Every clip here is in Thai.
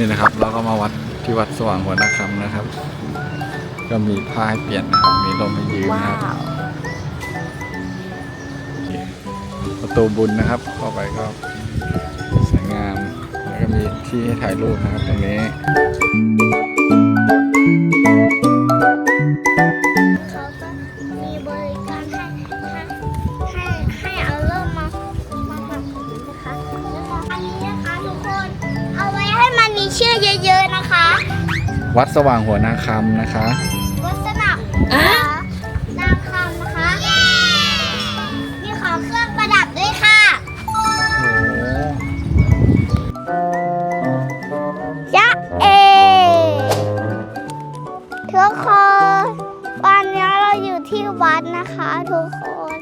นี่นะครับเราก็มาวัดที่วัดสว่างหัวนาคำนะครับ ก็มีผ้าให้เปลี่ยนนะครับมีลมให้ยืนว้านะครับวโอเคประตูบุญนะครับ เข้าไปก็สวยงาม แล้วก็มีที่ให้ถ่ายรูปนะครับตรงนี้ วัดสว่างหัวนาคำนะคะ วัสนานะคะนางคำนะคะมีของเครื่องประดับด้วยค่ะโอ้โหยะเอทุกคนวันนี้เราอยู่ที่วัดนะคะทุกคน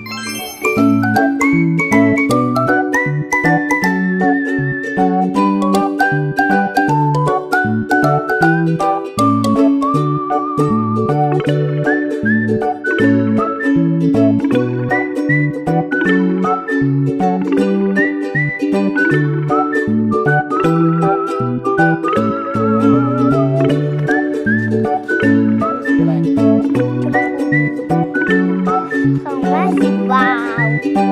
ของแม่สิ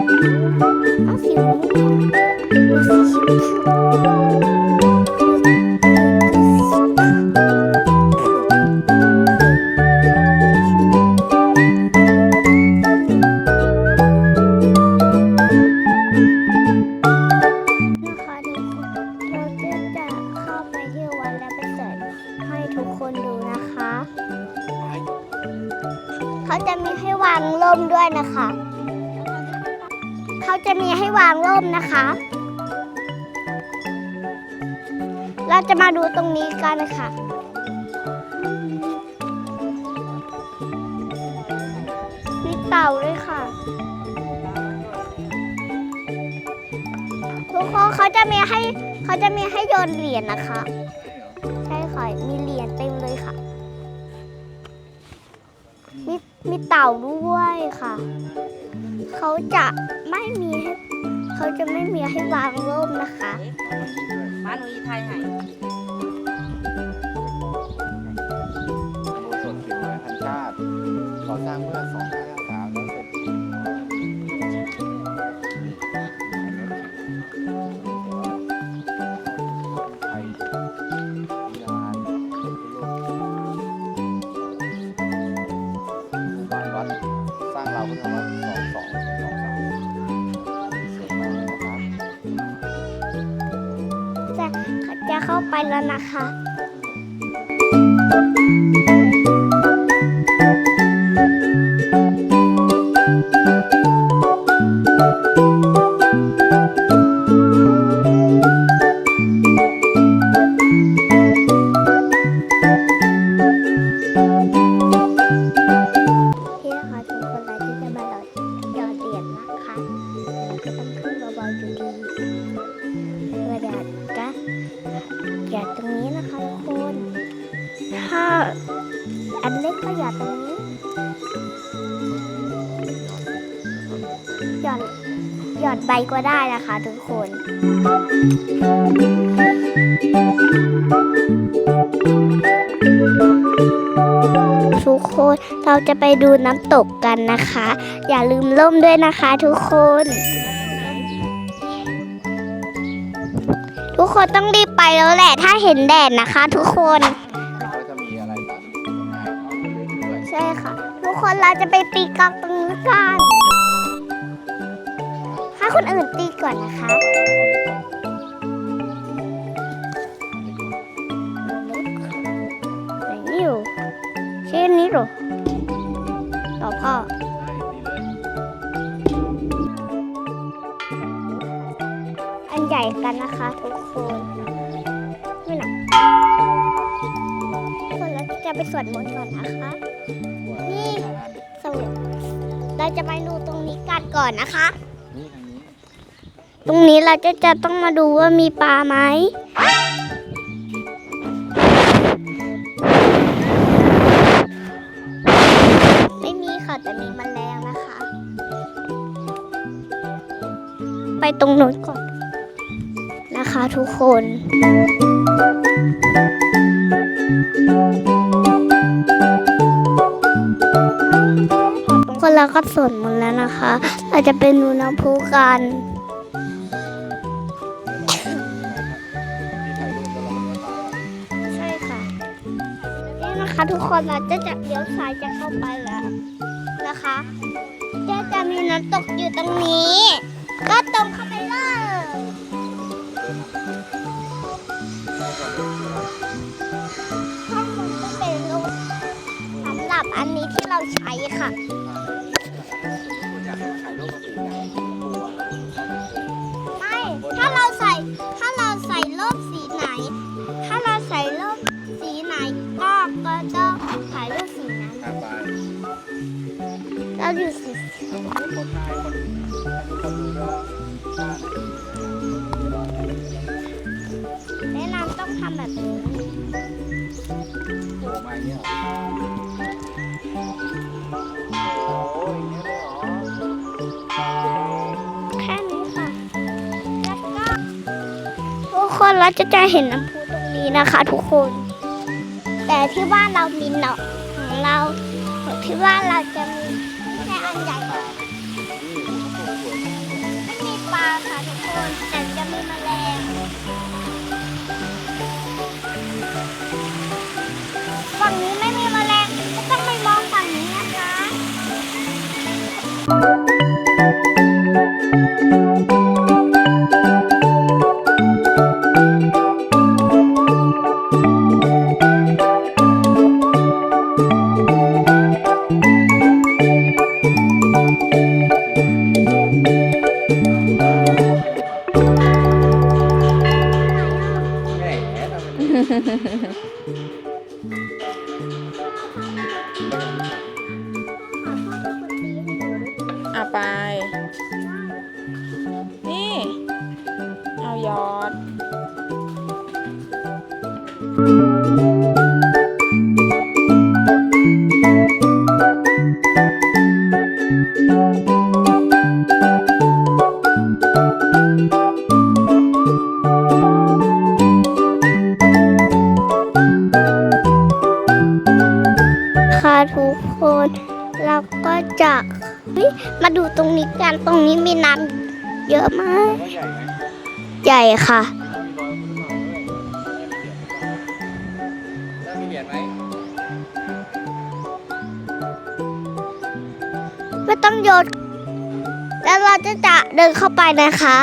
เขาจะมีให้วางร่มนะคะ เราจะมาดูตรงนี้กันค่ะมีเต่าด้วยค่ะ ทุกคนเขาจะมีให้เขาจะมีให้โยนเหรียญนะคะ ใช่ค่ะ มีเหรียญเต็มเลยค่ะมีมีเต่าด้วยค่ะ เขาจะ ไม่มีให้เขาจะไม่มีให้วางร่มนะคะบ้านหนูยีไทยให้ จะเข้าไปแล้วนะคะ ถ้าอันเล็กก็หยอดตรงนี้หยอดหยอดใบก็ได้นะคะทุกคนทุกคนเราจะไปดูน้ำตกกันนะคะ อย่าลืมร่มด้วยนะคะทุกคน ทุกคนต้องรีบไปแล้วแหละ ถ้าเห็นแดดนะคะทุกคน ค่ะ ทุกคนเราจะไปตีกลองตรงนี้กันให้คนอื่นตีก่อนนะคะไหนอยู่เช่นนี้หรอต่อพ่ออันใหญ่กันนะคะทุกคนไม่หนักคนเราจะไปสวดมนต์ก่อนนะคะ เราจะไปดูตรงนี้กันก่อนนะคะนี่ทางนี้ตรงนี้เราจะจะต้องมาดูว่ามีปลาไหมไม่มีค่ะแต่มีแมลงนะคะ ไปตรงนู้นก่อนนะคะทุกคน คนเราก็สนหมดแล้วนะคะ เราจะไปดูน้ำพุกัน ใช่ค่ะ นี่นะคะทุกคนเราจะจะเลี้ยวซ้ายจะเข้าไปแล้วนะคะจะจะมีน้ำตกอยู่ตรงนี้ ก็ตรงเข้าไปเลย มสีไหน ถ้าเราใส่ร่มสีไหนก็ก็ต้องถ่ายรูปสีนั้นเราอยู่สีแนะนำต้องทำแบบนี้แทุกคนเราจะจะเห็นน้ำพุตรงนี้นะคะ ทุกคน แต่ที่บ้านเรามีหนองของเราที่บ้านเราจะมีแค่อันใหญ่ไม่มีปลาค่ะทุกคน แต่จะมีแมลง ค่ะทุกคนเราก็จะเฮ้ยมาดูตรงนี้กันตรงนี้มีน้ำเยอะมาก ใหญ่ค่ะ ไม่ต้องโยนแล้วเราจะจะเดินเข้าไปนะคะ